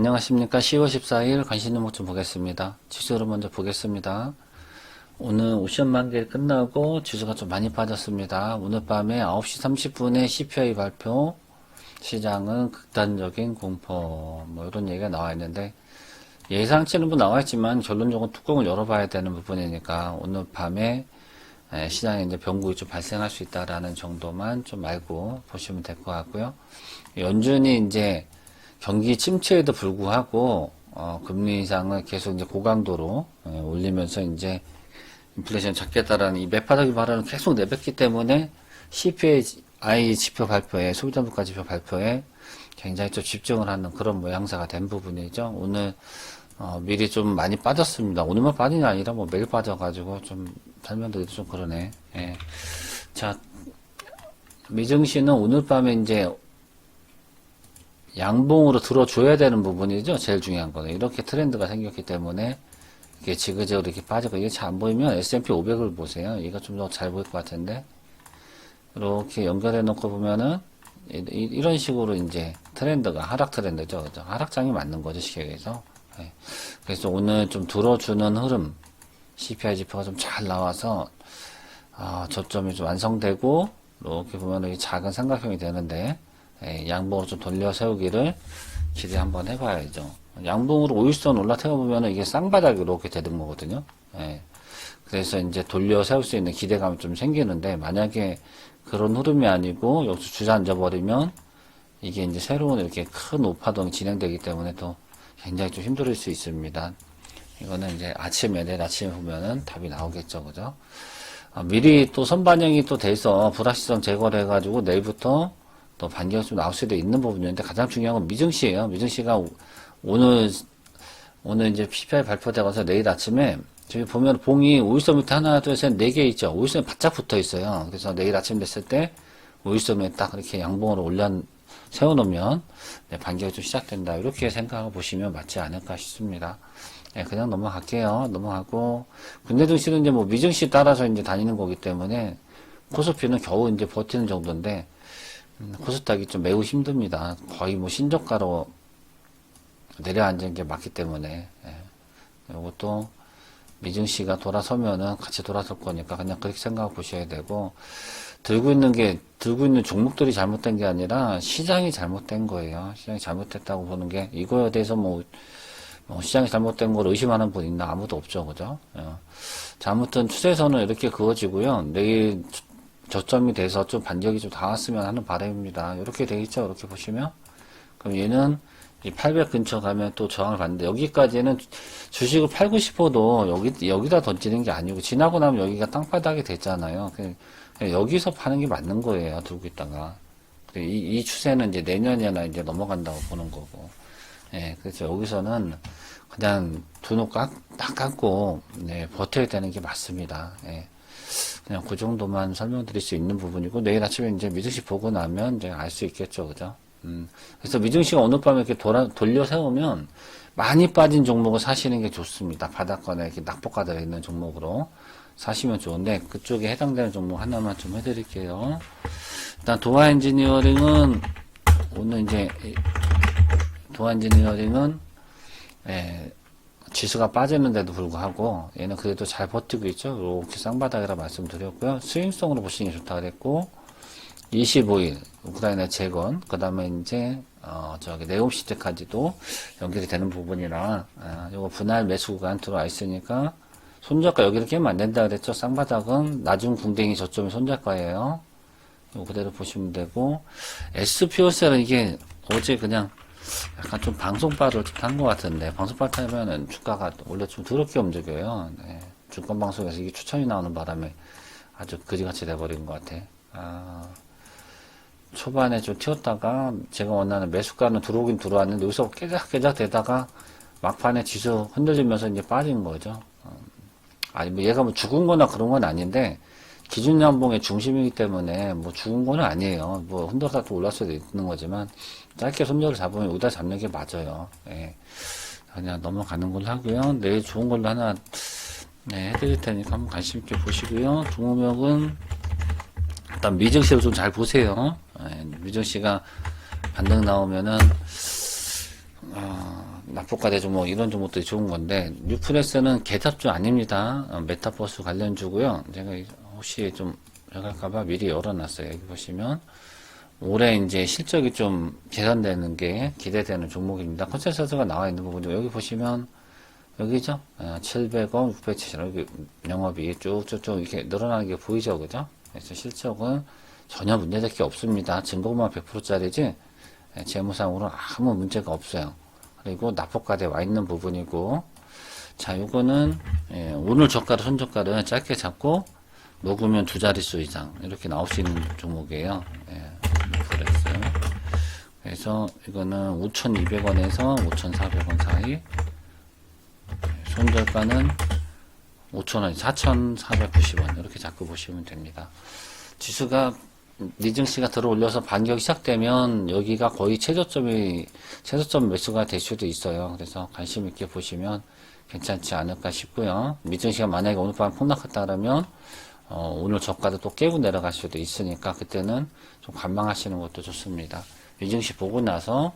안녕하십니까. 10월 14일 관심 종목 좀 보겠습니다. 지수를 먼저 보겠습니다. 오늘 오션 만기 끝나고 지수가 좀 많이 빠졌습니다. 오늘 밤에 9시 30분에 CPI 발표, 시장은 극단적인 공포, 뭐 이런 얘기가 나와 있는데, 예상치는 뭐 나와 있지만 결론적으로 뚜껑을 열어봐야 되는 부분이니까 오늘 밤에 에, 시장에 이제 변곡이 좀 발생할 수 있다라는 정도만 좀 알고 보시면 될 것 같고요. 연준이 이제 경기 침체에도 불구하고 어, 금리 인상을 계속 이제 고강도로 예, 올리면서 이제 인플레이션 잡겠다라는 이 매파적인 발언을 계속 내뱉기 때문에 CPI 지표 발표에 소비자 물가 지표 발표에 굉장히 좀 집중을 하는 그런 모양새가 된 부분이죠. 오늘 어, 미리 좀 많이 빠졌습니다. 오늘만 빠진 게 아니라 뭐 매일 빠져가지고 좀 설명드리기 좀 그러네. 예. 자, 미증시는 오늘 밤에 이제 양봉으로 들어줘야 되는 부분이죠. 제일 중요한 거는. 이렇게 트렌드가 생겼기 때문에 이게 지그재그로 이렇게 빠지고 이게 잘 안 보이면 S&P 500을 보세요. 이거 좀더 잘 보일 것 같은데. 이렇게 연결해 놓고 보면은 이- 이- 이런 식으로 이제 트렌드가 하락 트렌드죠. 그죠? 하락장이 맞는 거죠. 시계에서. 예. 그래서 오늘 좀 들어주는 흐름 CPI 지표가 좀 잘 나와서 아, 저점이 좀 완성되고 이렇게 보면 이 작은 삼각형이 되는데 예, 양봉으로 좀 돌려 세우기를 기대 한번 해봐야죠. 양봉으로 5일선 올라타가 보면 이게 쌍바닥이 이렇게 되는 거거든요. 예. 그래서 이제 돌려 세울 수 있는 기대감이 좀 생기는데 만약에 그런 흐름이 아니고 여기서 주저앉아 버리면 이게 이제 새로운 이렇게 큰 오파동이 진행되기 때문에 또 굉장히 좀 힘들 수 있습니다. 이거는 이제 아침에 내일 아침에 보면은 답이 나오겠죠, 그죠? 아, 미리 또 선반영이 또 돼서 불확실성 제거를 해가지고 내일부터 또 반격이 좀 나올 수도 있는 부분인데 가장 중요한 건 미증시예요. 미증시가 오- 오늘 오늘 이제 PPI 발표되고서 내일 아침에 저기 보면 봉이 오일선 밑에 하나, 둘, 셋, 네 개 있죠. 오일선이 바짝 붙어 있어요. 그래서 내일 아침 됐을 때 오일선에 딱 이렇게 양봉으로 올려 세워놓으면 네, 반격이 좀 시작된다. 이렇게 생각하고 보시면 맞지 않을까 싶습니다. 네, 그냥 넘어갈게요. 넘어가고 군대 증시는 이제 뭐 미증시 따라서 이제 다니는 거기 때문에 코스피는 겨우 이제 버티는 정도인데 음, 코스닥이 좀 매우 힘듭니다. 거의 뭐 신저가로 내려앉은 게 맞기 때문에 예. 이것도 미증 씨가 돌아서면은 같이 돌아설 거니까 그냥 그렇게 생각하고 보셔야 되고 들고 있는 게 들고 있는 종목들이 잘못된 게 아니라 시장이 잘못된 거예요. 시장이 잘못됐다고 보는 게 이거에 대해서 뭐, 뭐 시장이 잘못된 걸 의심하는 분 있나 아무도 없죠, 그죠? 예. 자, 아무튼 추세선은 이렇게 그어지고요. 내일 저점이 돼서 좀 반격이 좀 닿았으면 하는 바람입니다. 이렇게 돼 있죠, 이렇게 보시면. 그럼 얘는 이800 근처 가면 또 저항을 받는데 여기까지는 주식을 팔고 싶어도 여기 여기다 던지는 게 아니고 지나고 나면 여기가 땅바닥이 됐잖아요. 그냥 그냥 여기서 파는 게 맞는 거예요. 들고 있다가 이, 이 추세는 이제 내년이나 이제 넘어간다고 보는 거고. 예, 그래서 여기서는 그냥 두눈 딱, 딱 감고 네, 버텨야 되는 게 맞습니다. 예. 그냥 그 정도만 설명드릴 수 있는 부분이고 내일 아침에 이제 미증시 보고 나면 이제 알 수 있겠죠, 그죠? 음, 그래서 미증시가 오늘 밤에 이렇게 돌아, 돌려 세우면 많이 빠진 종목을 사시는 게 좋습니다. 바닥권에 이렇게 낙폭가 되어 있는 종목으로 사시면 좋은데 그쪽에 해당되는 종목 하나만 좀 해드릴게요. 일단 도화 엔지니어링은 오늘 이제 이 도화 엔지니어링은 예, 지수가 빠지는데도 불구하고 얘는 그래도 잘 버티고 있죠. 이렇게 쌍바닥이라 말씀드렸고요. 스윙성으로 보시는 게 좋다 그랬고 25일 우크라이나 재건 그 다음에 이제 어 저기 네옴시트까지도 연결이 되는 부분이라 아, 요거 분할 매수 구간 들어와 있으니까 손절가 여기를 깨면 안 된다 그랬죠. 쌍바닥은 나중 궁뎅이 저점이 손절가예요. 요 그대로 보시면 되고 SPO셀은 이게 어제 그냥 약간 좀 방송바를 탄것 같은데 방송바 타면은 주가가 원래 좀 더럽게 움직여요. 네. 주권 방송에서 이게 추천이 나오는 바람에 아주 그지같이 돼버린 것 같아. 아, 초반에 좀 튀었다가 제가 원하는 매수가는 들어오긴 들어왔는데 여기서 깨작깨작 되다가 막판에 지수 흔들리면서 이제 빠진 거죠. 음, 아니 뭐 얘가 뭐 죽은 거나 그런 건 아닌데 기준 연봉의 중심이기 때문에 뭐 죽은 거는 아니에요. 뭐 흔들다 또 올랐을 수도 있는 거지만 짧게 손절을 잡으면 여기다 잡는 게 맞아요. 예. 그냥 넘어가는 걸로 하고요. 내일 좋은 걸로 하나 네, 해드릴 테니까 한번 관심 있게 보시고요. 종목은 일단 미정 씨를 좀 잘 보세요. 예, 미정 씨가 반등 나오면은 어, 납폭과대 종목 이런 종목들이 좋은 건데 뉴프레스는 개탑주 아닙니다. 어, 메타버스 관련주고요. 제가 이- 혹시 좀 나갈까봐 미리 열어놨어요. 여기 보시면 올해 이제 실적이 좀 개선되는 게 기대되는 종목입니다. 컨센서스가 나와 있는 부분이고 여기 보시면 여기죠. 700원, 670원 여기 영업이 쭉쭉쭉 이렇게 늘어나는 게 보이죠, 그죠? 그래서 실적은 전혀 문제될 게 없습니다. 증거만 100%짜리지 재무상으로는 아무 문제가 없어요. 그리고 납폭과대 와 있는 부분이고 자 요거는 예, 오늘 저가를 손저가를 짧게 잡고 녹으면 두 자릿수 이상 이렇게 나올 수 있는 종목이에요. 예, 프레스. 그래서 이거는 5,200원에서 5,400원 사이 손절가는 5,000원, 4,490원 이렇게 잡고 보시면 됩니다. 지수가 리증시가 들어 올려서 반격이 시작되면 여기가 거의 최저점이 최저점 매수가 될 수도 있어요. 그래서 관심 있게 보시면 괜찮지 않을까 싶고요. 미증시가 만약에 오늘 밤 폭락했다 그러면 어, 오늘 저가도 또 깨고 내려갈 수도 있으니까 그때는 좀 관망하시는 것도 좋습니다. 미증시 보고 나서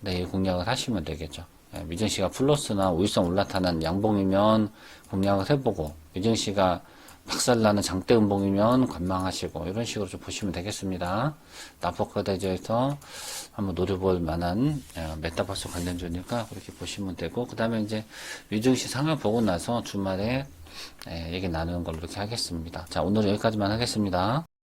내일 공략을 하시면 되겠죠. 예, 미증시가 플러스나 우위성 올라타는 양봉이면 공략을 해보고 미증시가 박살나는 장대 음봉이면 관망하시고 이런 식으로 좀 보시면 되겠습니다. 나포커대저에서 한번 노려볼 만한 어, 메타버스 관련주니까 그렇게 보시면 되고 그 다음에 이제 미증시 상황 보고 나서 주말에 예, 얘기 나누는 걸로 이렇게 하겠습니다. 자 오늘은 여기까지만 하겠습니다.